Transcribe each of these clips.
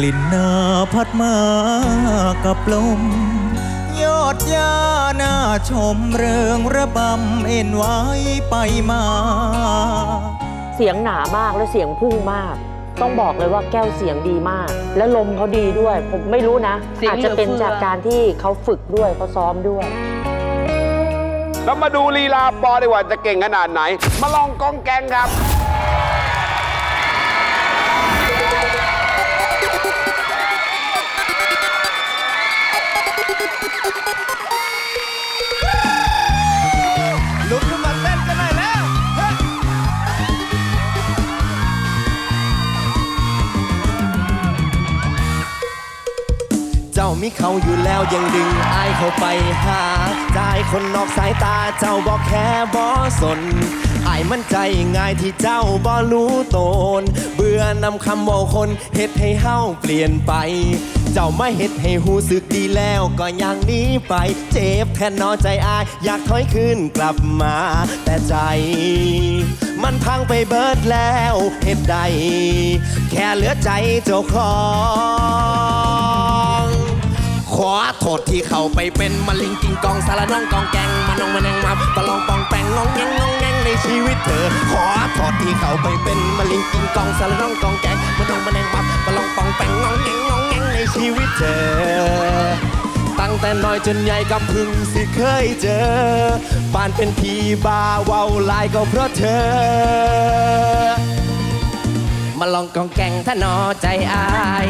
กลิ่นหนาพัดมากับลม ยอดยาหน้าชมเริงระบำเอ็นไว้ไปมา เสียงหนามากและเสียงพุ่งมาก ต้องบอกเลยว่าแก้วเสียงดีมาก และลมเขาดีด้วย ผมไม่รู้นะ เสียงอาจจะเป็นเหลือเฟือ จากการที่เขาฝึกด้วยเขาซ้อมด้วย แล้วมาดูลีลาปอดีกว่าจะเก่งขนาดไหน มาลองกองแกงครับ ลุกขึ้นมาเต้นกันหน่อยแล้วเจ้ามีเขาอยู่แล้วยังดึงอายเข้าไปหา ใจ คนนอกสายตาเจ้าบอกแค่บอสนอายมั่นใจง่ายที่เจ้าบ่รู้ตน เบื่อนำคำบอกคนเฮ็ดให้เฮาเปลี่ยนไป เจ้าไม่เฮ็ดให้หูสึกดีแล้วก็อย่างนี้ไป เจ็บแทนนอใจอาย อยากถอยคืนกลับมา แต่ใจ มันพังไปเบิดแล้วเฮ็ดใด แค่เหลือใจเจ้าของ ขอโทษที่เข้าไปเป็นมะลิงกิงกองสารน้องกองแกงมานองมาแนงมาประลองปองแปงงองแงงงองแงงในชีวิตเธอ ขอโทษที่เข้าไปเป็นมะลิงกิงกองสารน้องกองแกงมานองมาแนงมาประลองปองแปงงองแงงงองแงงในชีวิตเธอตั้งแต่น้อยจนใหญ่กับพึ่งสิเคยเจอ ปานเป็นพีบาเว้าลายก็เพราะเธอ มาลองกองแกงถ้านอใจอาย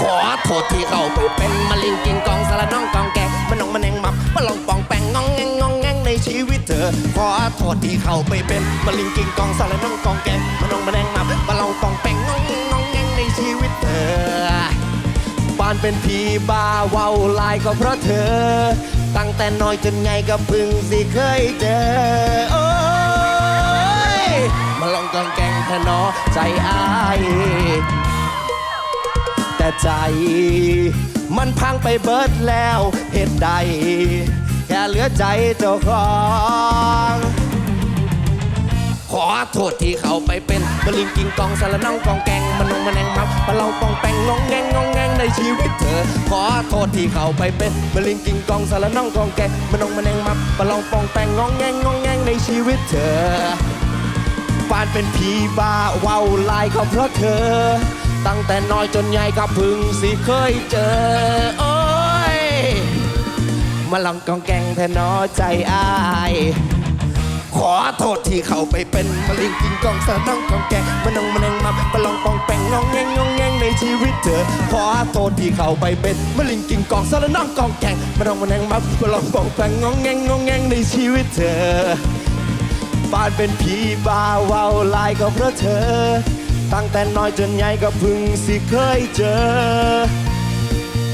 ขอโทษที่เข้าไปเป็นมะลิงกินกองสารน้องกองแกงมันนองมันแนงมับมาลองปองแปงงองแงงงองแงงในชีวิตเธอ ขอโทษที่เข้าไปเป็นมะลิงกินกองสารน้องกองแกงมันนองมันแนงมับมาลองปองแปงงองแงงงองแงงในชีวิตเธอปานเป็นผีบ้าเว้าลายก็เพราะเธอ ตั้งแต่น้อยจนไงก็พึ่งสิเคยเจอโอ้ยมาลองกองแกงเธอเนอใจอาย แต่ใจ มันพังไปเบิดแล้วเหตุใด แค่เหลือใจเจ้าของขอโทษที่เขาไปเป็นมะลิงกิงกองสารน้องกองแกงมันนงมันแนงมับปะเราปองแปงงองแงงงองแงงในชีวิตเธอ ขอโทษที่เขาไปเป็นมะลิงกิงกองสารน้องกองแกงมันนงมันแนงมับปะเราปองแปงงองแงงงองแงงในชีวิตเธอปานเป็นผีบ้าเว้าลายก็เพราะเธอ ตั้งแต่น้อยจนใหญ่ก็พึ่งสิเคยเจอ โอ้ย มาลองกองแกงแทนนอใจอาย ขอโทษที่เขาไปเป็นมะลิงกินกองสะน้องกองแกงมันองมันแนงมาประลองปองแปงงองแงงงองแงงในชีวิตเธอ ขอโทษที่เขาไปเป็นมะลิงกินกองสะน้องกองแกงมันองมันแนงมาประลองปองแปงงองแงงงองแงงในชีวิตเธอบ้านเป็นผีบ้าเว้าลายก็เพราะเธอ ตั้งแต่น้อยจนใหญ่ก็พึ่งสิเคยเจอ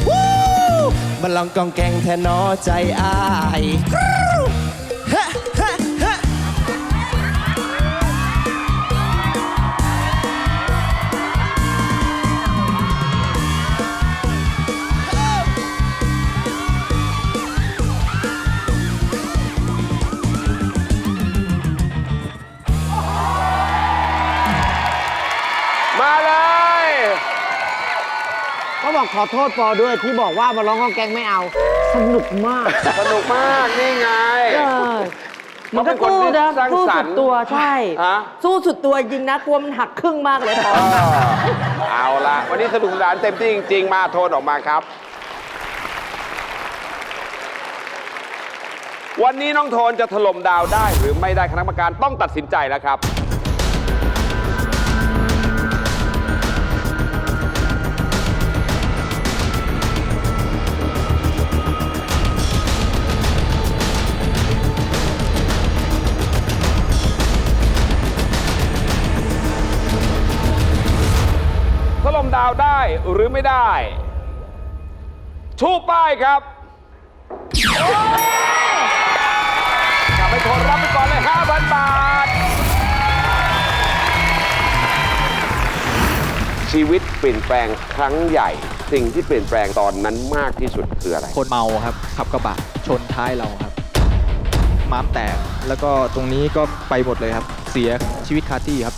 วู้มาลองกองแกงแทนนอใจอาย เขาบอกขอโทษปอด้วยที่บอกว่ามาร้องกองแกงไม่เอา สนุกมากสนุกมากนี่ไง เออมันก็เขาเป็นคนสู้นะที่สร้างสู้สรสุรดค์ตัวใช่ ฮะ สู้สุดตัวจริงนะกลัวมันหักครึ่งมากเลยพอ เออเอาละวันนี้สนุกสนานเต็มที่จริง ๆ มาโทนออกมาครับ วันนี้น้องโทนจะถล่มดาวได้หรือไม่ได้คณะกรรมการต้องตัดสินใจแล้วครับ ดาวได้หรือไม่ได้ ชูป้ายครับกลับไปโทนรับไปก่อนเลย 5,000 บาท ชีวิตเปลี่ยนแปลงครั้งใหญ่ สิ่งที่เปลี่ยนแปลงตอนนั้นมากที่สุดคืออะไร คนเมาครับ ขับกระบะชนท้ายเราครับม้ามแตก แล้วก็ตรงนี้ก็ไปหมดเลยครับ เสียชีวิตคาที่ครับ